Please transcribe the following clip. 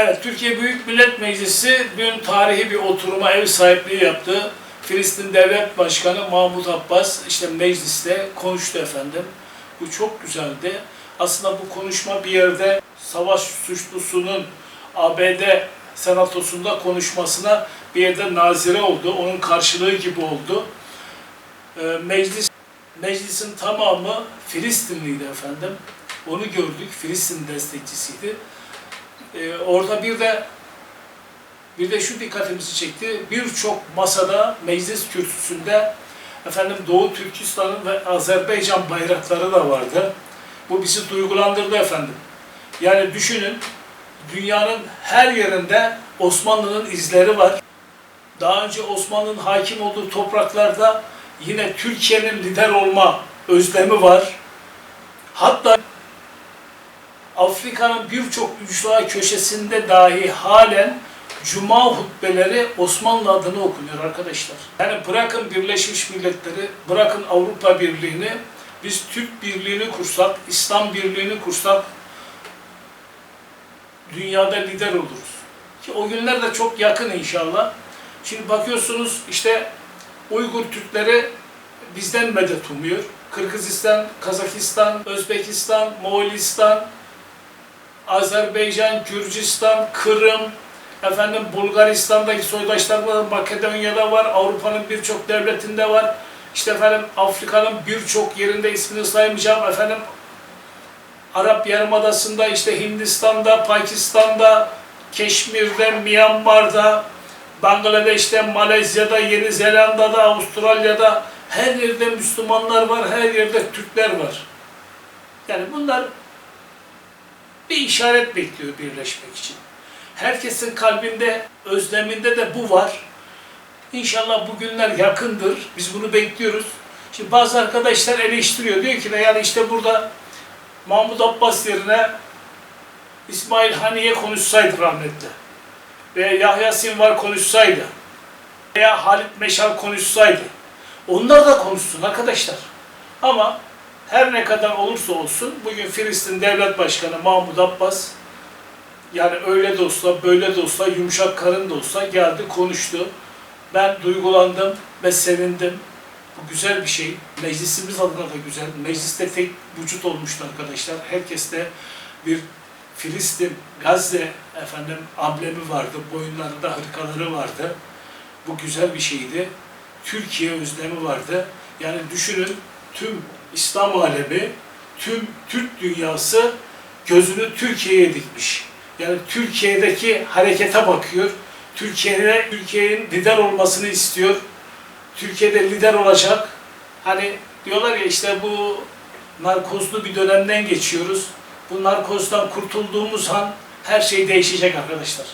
Evet, Türkiye Büyük Millet Meclisi dün tarihi bir oturuma ev sahipliği yaptı. Filistin Devlet Başkanı Mahmut Abbas işte mecliste konuştu efendim. Bu çok güzeldi. Aslında bu konuşma bir yerde savaş suçlusunun ABD senatosunda konuşmasına bir yerde nazire oldu. Onun karşılığı gibi oldu. Ee, Meclis Meclisin tamamı Filistinliydi efendim. Onu gördük. Filistin destekçisiydi. Ee, orada bir de bir de şu dikkatimizi çekti. Birçok masada meclis kürsüsünde efendim Doğu Türkistan'ın ve Azerbaycan bayrakları da vardı. Bu bizi duygulandırdı efendim. Yani düşünün dünyanın her yerinde Osmanlı'nın izleri var. Daha önce Osmanlı'nın hakim olduğu topraklarda yine Türkiye'nin lider olma özlemi var. Hatta Afrika'nın birçok ücra köşesinde dahi halen Cuma hutbeleri Osmanlı adına okunuyor arkadaşlar. Yani bırakın Birleşmiş Milletleri, bırakın Avrupa Birliği'ni, biz Türk Birliği'ni kursak, İslam Birliği'ni kursak dünyada lider oluruz. Ki o günler de çok yakın inşallah. Şimdi bakıyorsunuz işte Uygur Türkleri bizden medet umuyor. Kırgızistan, Kazakistan, Özbekistan, Moğolistan, Azerbaycan, Gürcistan, Kırım, efendim Bulgaristan'daki soydaşlar var, Makedonya'da var, Avrupa'nın birçok devletinde var. İşte efendim Afrika'nın birçok yerinde ismini saymayacağım efendim. Arap Yarımadası'nda, işte Hindistan'da, Pakistan'da, Keşmir'de, Myanmar'da, Bangladeş'te, Malezya'da, Yeni Zelanda'da, Avustralya'da her yerde Müslümanlar var, her yerde Türkler var. Yani bunlar bir işaret bekliyor birleşmek için. Herkesin kalbinde, özleminde de bu var. İnşallah bu günler yakındır. Biz bunu bekliyoruz. Şimdi bazı arkadaşlar eleştiriyor. Diyor ki yani işte burada Mahmut Abbas yerine İsmail Haniye konuşsaydı rahmetli. Veya Yahya Sinvar konuşsaydı. Veya Halit Meşal konuşsaydı. Onlar da konuşsun arkadaşlar. Ama her ne kadar olursa olsun bugün Filistin Devlet Başkanı Mahmut Abbas yani öyle de olsa böyle de olsa yumuşak karın da olsa geldi konuştu. Ben duygulandım ve sevindim. Bu güzel bir şey. Meclisimiz adına da güzel. Mecliste tek vücut olmuştu arkadaşlar. Herkeste bir Filistin, Gazze efendim amblemi vardı. Boyunlarında hırkaları vardı. Bu güzel bir şeydi. Türkiye özlemi vardı. Yani düşünün tüm İslam alemi, tüm Türk dünyası gözünü Türkiye'ye dikmiş. Yani Türkiye'deki harekete bakıyor. Türkiye'ye Türkiye'nin lider olmasını istiyor. Türkiye'de lider olacak. Hani diyorlar ya işte bu narkozlu bir dönemden geçiyoruz. Bu narkozdan kurtulduğumuz an her şey değişecek arkadaşlar.